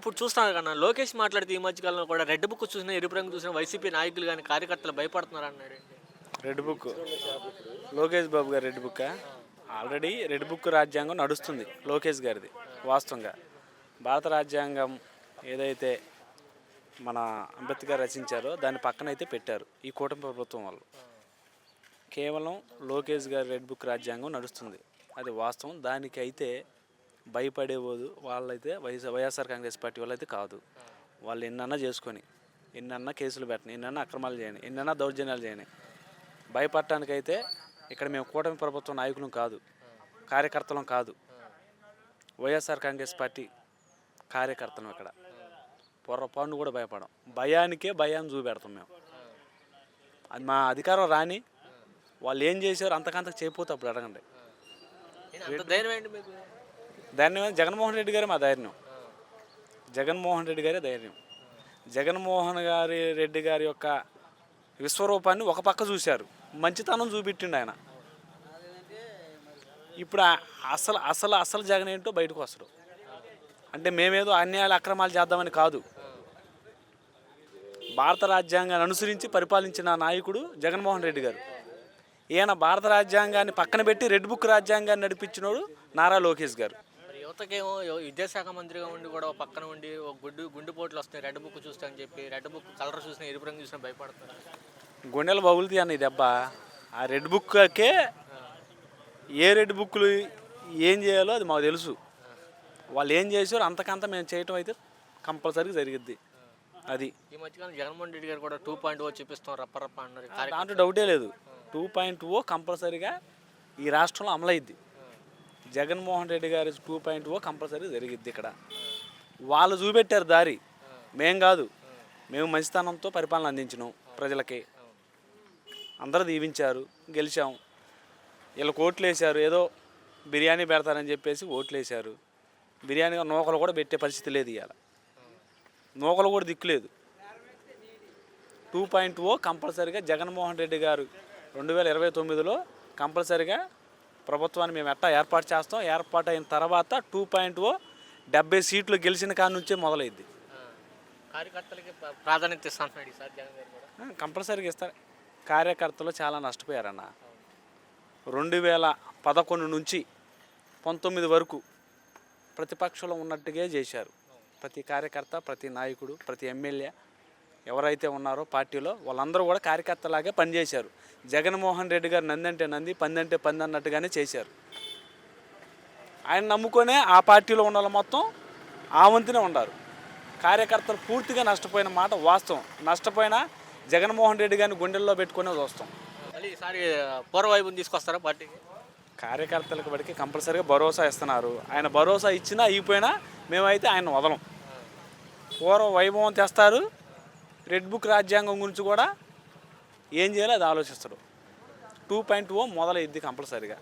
ఇప్పుడు చూస్తాను కన్నా లోకేష్ మాట్లాడితే ఈ మధ్య కాలంలో కూడా రెడ్ బుక్ చూసిన ఎరుపు రంగు చూసిన వైసీపీ నాయకులు కానీ కార్యకర్తలు భయపడుతున్నారు అన్నాడు రెడ్ బుక్. లోకేష్ బాబు గారి red book already red book రాజ్యాంగం నడుస్తుంది లోకేష్ గారిది వాస్తవంగా. భారత రాజ్యాంగం ఏదైతే మన అంబేద్కర్ రచించారో దాని పక్కన అయితే పెట్టారు ఈ కూటమి ప్రభుత్వం వాళ్ళు. కేవలం లోకేష్ గారి రెడ్ బుక్ రాజ్యాంగం నడుస్తుంది. అది వాస్తవం. దానికైతే అయితే వాళ్ళైతే వైఎస్ వైఎస్ఆర్ కాంగ్రెస్ పార్టీ వాళ్ళైతే కాదు. వాళ్ళు ఎన్నన్నా చేసుకొని ఎన్నన్నా కేసులు పెట్టని ఎన్నన్నా అక్రమాలు చేయని ఎన్నన్నా దౌర్జన్యాలు చేయని భయపడటానికైతే ఇక్కడ మేము కూటమి ప్రభుత్వం నాయకులం కాదు కార్యకర్తలం కాదు. వైఎస్ఆర్ కాంగ్రెస్ పార్టీ కార్యకర్తలం ఇక్కడ. పొరపాటును కూడా భయపడం. భయానికే భయాన్ని చూపెడతాం మేము. అది మా అధికారం రాని వాళ్ళు ఏం చేశారు అంతకంతకు చేయకపోతే అప్పుడు అడగండి. ధైర్యం దాన్ని జగన్మోహన్ రెడ్డి గారు మా ధైర్యం జగన్మోహన్ రెడ్డి గారే ధైర్యం జగన్మోహన్ గారి రెడ్డి గారి యొక్క విశ్వరూపాన్ని ఒక పక్క చూశారు. మంచితనం చూపెట్టిండు ఆయన. ఇప్పుడు అసలు అసలు అసలు జగన్ ఏంటో బయటకు వస్తాడు. అంటే మేమేదో అన్యాయాలు అక్రమాలు చేద్దామని కాదు. భారత రాజ్యాంగాన్ని అనుసరించి పరిపాలించిన నాయకుడు జగన్మోహన్ రెడ్డి గారు. ఈయన భారత రాజ్యాంగాన్ని పక్కన పెట్టి రెడ్ బుక్ రాజ్యాంగాన్ని నడిపించినోడు నారా లోకేష్ గారు. యువతకేమో విద్యాశాఖ మంత్రిగా ఉండి కూడా పక్కన ఉండి ఒక గుడ్డు గుండెపోట్లు వస్తాయి రెడ్ బుక్ చూస్తా అని చెప్పి రెడ్ బుక్ కలర్ చూసిన ఎరుపు రంగు చూసిన భయపడుతున్నారు. గుండెల బగులుది అన్న దెబ్బ. ఆ రెడ్ బుక్కే ఏ రెడ్ బుక్లు ఏం చేయాలో అది మాకు తెలుసు. వాళ్ళు ఏం చేశారో అంతకంత మేము చేయటం అయితే కంపల్సరీగా జరిగిద్ది. అది. ఈ మధ్యకాలం జగన్మోహన్ రెడ్డి గారు కూడా టూ పాయింట్ ఓ చూపిస్తాం రప్ప రప్ప అన్నారు దాంట్లో డౌటే లేదు. టూ పాయింట్ ఓ కంపల్సరీగా ఈ రాష్ట్రంలో అమలైద్ది. జగన్మోహన్ రెడ్డి గారి టూ పాయింట్ ఓ కంపల్సరీ జరిగిద్ది ఇక్కడ. వాళ్ళు చూపెట్టారు దారి. మేం కాదు. మేము మంచితనంతో పరిపాలన అందించినాం ప్రజలకి. అందరూ దీవించారు గెలిచాం. వీళ్ళు ఓట్లు వేశారు ఏదో బిర్యానీ పెడతారని చెప్పేసి ఓట్లు వేశారు బిర్యానీ నూకలు కూడా పెట్టే పరిస్థితి లేదు ఇవాళ నూకలు కూడా దిక్కులేదు టూ పాయింట్ ఓ కంపల్సరీగా జగన్మోహన్ రెడ్డి గారు రెండు వేల ఇరవై తొమ్మిదిలో కంపల్సరీగా ప్రభుత్వాన్ని మేము ఎట్టా ఏర్పాటు చేస్తాం. ఏర్పాటు అయిన తర్వాత టూ పాయింట్ ఓ డెబ్బై సీట్లు గెలిచిన కాడ నుంచే మొదలైద్ది. ఆ. కార్యకర్తలకి ప్ర- ప్రాధాన్యత ఇస్తాను కంపల్సరీగా ఇస్తారు. కార్యకర్తలు చాలా నష్టపోయారన్న. రెండు వేల పదకొండు నుంచి పంతొమ్మిది వరకు ప్రతిపక్షంలో ఉన్నట్టుగా చేశారు. ప్రతి కార్యకర్త ప్రతి నాయకుడు ప్రతి ఎమ్మెల్యే ఎవరైతే ఉన్నారో పార్టీలో వాళ్ళందరూ కూడా కార్యకర్తలాగే పనిచేశారు. జగన్మోహన్ రెడ్డి గారు నంది అంటే నంది పంది అంటే పంది అన్నట్టుగానే చేశారు. ఆయన నమ్ముకొనే ఆ పార్టీలో ఉన్న వాళ్ళు మొత్తం ఆ వంతునే ఉన్నారు. కార్యకర్తలు పూర్తిగా నష్టపోయిన మాట వాస్తవం. నష్టపోయిన జగన్మోహన్ రెడ్డి గారిని గుండెల్లో పెట్టుకునే వస్తాం మళ్ళీ ఈసారి పూర్వవైపు తీసుకొస్తారా పార్టీకి? కార్యకర్తలకు బడికి కంపల్సరీగా భరోసా ఇస్తున్నారు. ఆయన భరోసా ఇచ్చినా అయిపోయినా మేమైతే ఆయన వదలం. పూర్వ వైభవం తెస్తారు. రెడ్ బుక్ రాజ్యాంగం గురించి కూడా ఏం చేయాలో అది ఆలోచిస్తారు టూ పాయింట్ ఓ మొదలైద్ది కంపల్సరీగా.